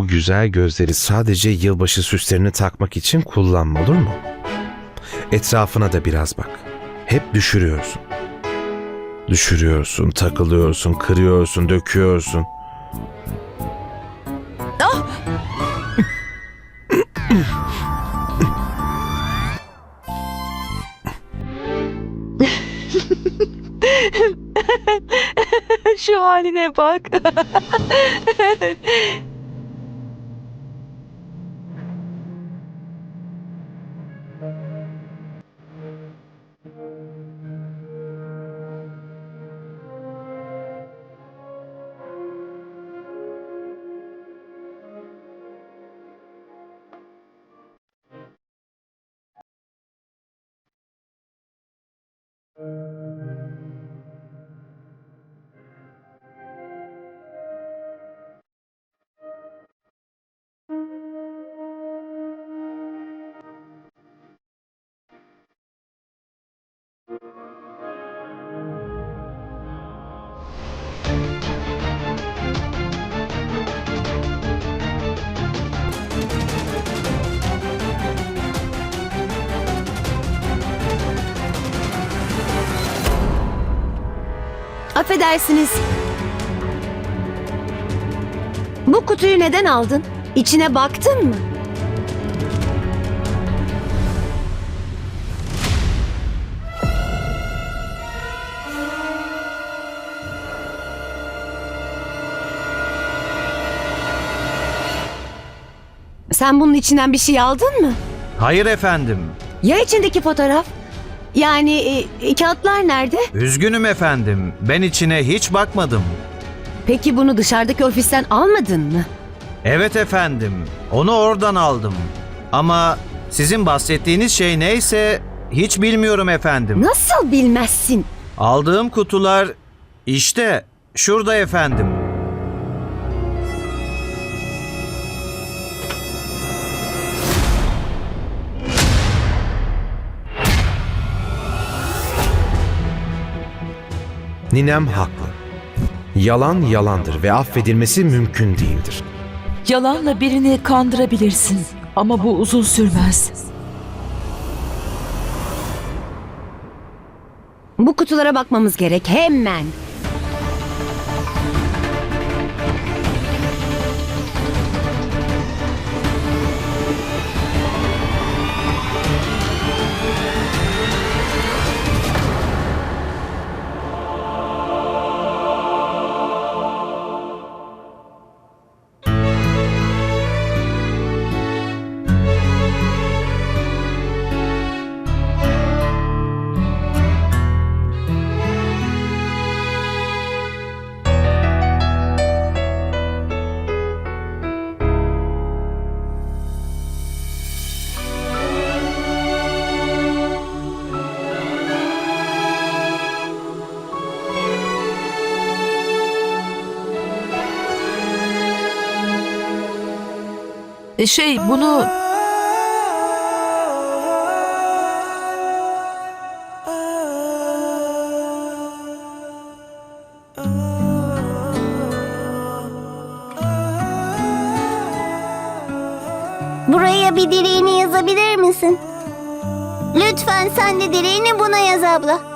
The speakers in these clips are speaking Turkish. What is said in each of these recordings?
Bu güzel gözleri sadece yılbaşı süslerini takmak için kullanma olur mu? Etrafına da biraz bak. Hep düşürüyorsun. Düşürüyorsun, takılıyorsun, kırıyorsun, döküyorsun. Şu haline bak. Affedersiniz. Bu kutuyu neden aldın? İçine baktın mı? Sen bunun içinden bir şey aldın mı? Hayır efendim. Ya içindeki fotoğraf? Yani e, kağıtlar nerede? Üzgünüm efendim. Ben içine hiç bakmadım. Peki bunu dışarıdaki ofisten almadın mı? Evet efendim. Onu oradan aldım. Ama sizin bahsettiğiniz şey neyse hiç bilmiyorum efendim. Nasıl bilmezsin? Aldığım kutular işte şurada efendim. Ninem haklı. Yalan yalandır ve affedilmesi mümkün değildir. Yalanla birini kandırabilirsin ama bu uzun sürmez. Bu kutulara bakmamız gerek hemen. E, Şey bunu... Buraya bir dileğini yazabilir misin? Lütfen sen de dileğini buna yaz abla.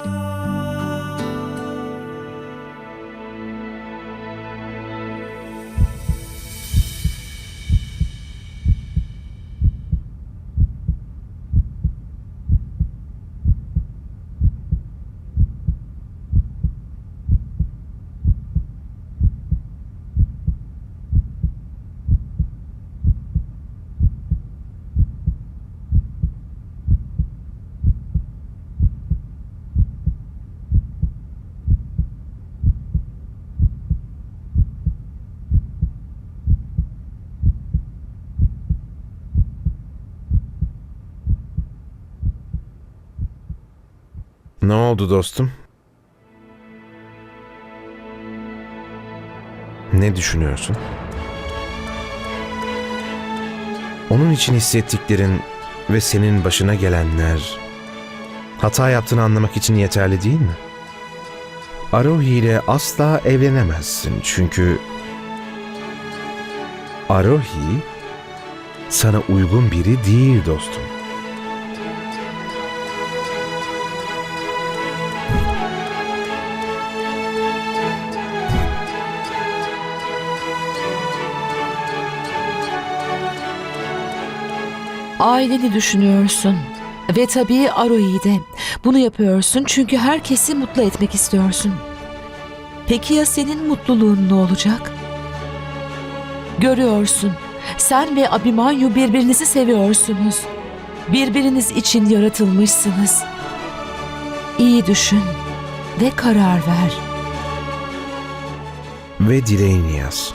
Ne oldu dostum? Ne düşünüyorsun? Onun için hissettiklerin ve senin başına gelenler hata yaptığını anlamak için yeterli değil mi? Arohi ile asla evlenemezsin çünkü Arohi sana uygun biri değil dostum. Aileni düşünüyorsun. Ve tabii Aroi'yi de. Bunu yapıyorsun çünkü herkesi mutlu etmek istiyorsun. Peki ya senin mutluluğun ne olacak? Görüyorsun. Sen ve Abimanyu birbirinizi seviyorsunuz. Birbiriniz için yaratılmışsınız. İyi düşün ve karar ver. Ve dileğini yaz.